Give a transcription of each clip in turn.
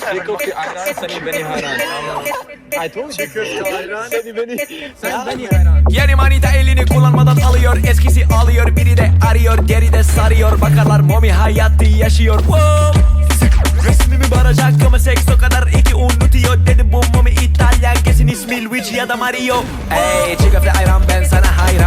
Çiğ köfte ayran seni beni hayran. I told you. Çiğ köfte ayran seni beni. Sen beni hayran. Yeni manita elini kullanmadan alıyor Eskisi alıyor biri de arıyor Geride sarıyor bakarlar momi hayatı yaşıyor Wow. Resmimi baracak ama seks o kadar iki unutuyor Dedi bu momi İtalyan kesin ismi Luigi ya da Mario Ey çiğ köfte ayran ben sana hayran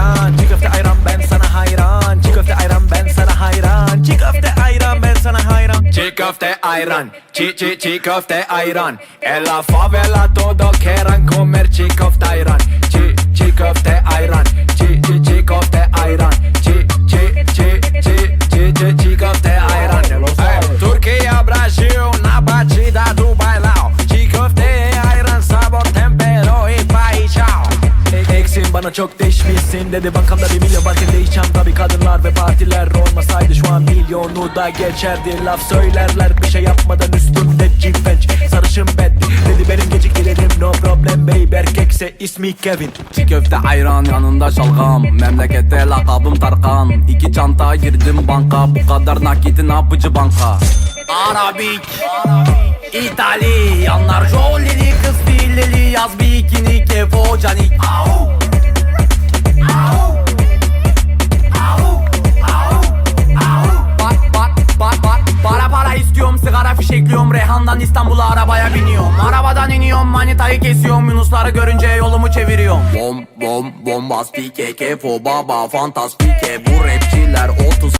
Çiğ köfte ayran Çiğ çiğ çiğ köfte ayran En la favela todo quieran comer çiğ köfte ayran bana çok değişmişsin dedi. Bankamda bir milyon batil değişeceğim tabi kadınlar ve partiler olmasaydı şu an milyonu da geçerdi. Laf söylerler bir şey yapmadan üstümde cifenç sarışın bed dedi benim geciktilerim no problem. Baby erkekse ismi Kevin. Çiğ köfte ayran yanında şalgam. Memlekette lakabım Tarkan. İki çanta girdim banka. Bu kadar nakiti ne yapıcı banka? Arabik İtalyanlar jolili kız fileli. Yaz bikini kefo canik fişekliyorum Reyhan'dan İstanbul'a arabaya biniyorum. Arabadan iniyorum manitayı kesiyorum. Yunusları görünce yolumu çeviriyorum. Bom bom bombastike kefo baba fantastike Bu rapçiler 30